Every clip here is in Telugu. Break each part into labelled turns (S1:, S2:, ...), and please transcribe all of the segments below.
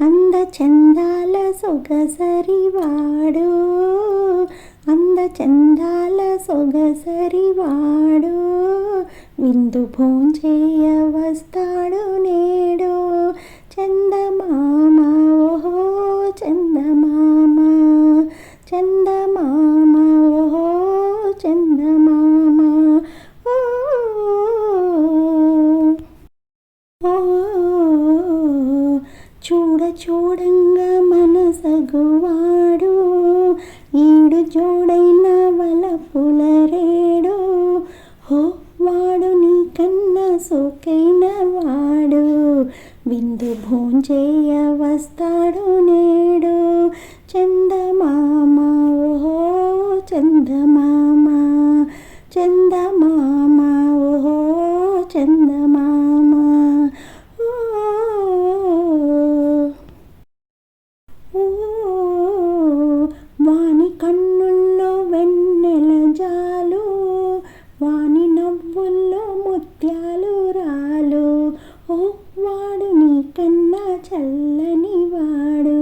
S1: అంద చందాల సొగసరివాడు అంద చందాల సొగసరివాడు విందు భోంచేయ వస్తాడు నేడు. చూడంగా మనసగువాడు ఈడు జోడైన వలపుల రేడు హో వాడు నీ కన్నా సోకైన వాడు. విందు భోంచేయ వస్తాడు నేడు. చందమామ ఓహో చందమామ చందమా ఓహో చందమామ ఓ ఓ వాని కన్నుల్లో వెన్నెల జాలు వాని నవ్వుల్లో ముత్యాలు రాలు ఓ వాడు నీ కన్నా చల్లని వాడు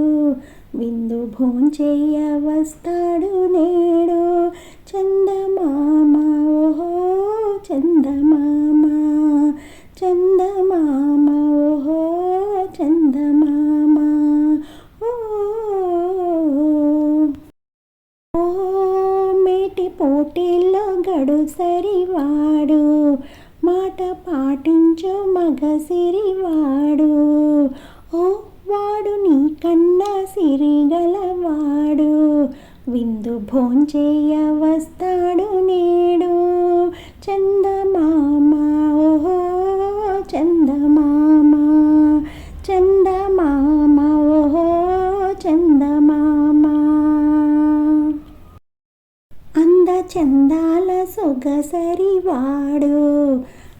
S1: విందు భోంచేయ వస్తాడు నేడు. చందమామ ఓహో చందమామ చందమామ ఓహో చందమామ ఓ మేటి పోటీల్లో గడుసరివాడు మాట పాటించు మగసిరివాడు ఓ వాడు నీ కన్నా సిరిగలవాడు. విందు భోంచేయ వస్తాడు నేడు. చందమామ ఓహో చందమామ చందమామ ఓహో చందమామ. అంద చందాల సొగసరివాడు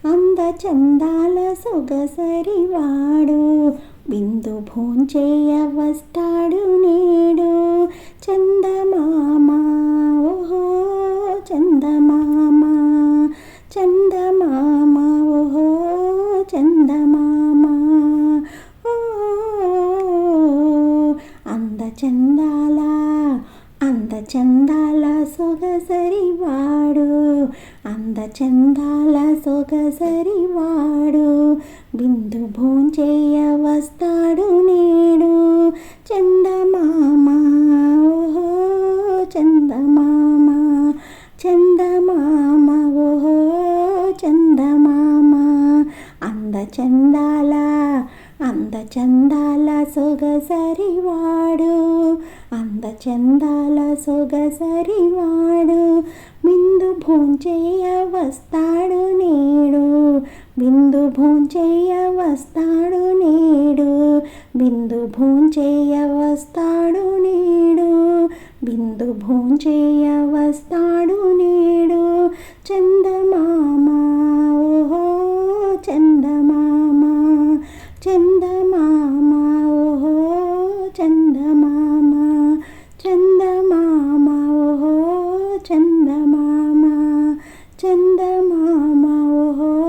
S1: అంద చందాల సొగసరివాడు వాడు భోంచేయ వస్తాడు చందాల సొగసరివాడు అంద చందాల సొగసరివాడు బిందు భోంచేయ వస్తాడు నేడు. చందమామ ఓహో చందమామ చందమామ ఓహో చందమామ అంద చందాల అందచందాల సొగసరివాడు అందచందాల సొగసరివాడు బిందు భోంచేయ వస్తాడు నేడు బిందు భోంచేయ వస్తాడు నేడు బిందు భోంచేయ వస్తాడు నేడు బిందు భోంచేయ వస్తాడు ಮಾಮೋ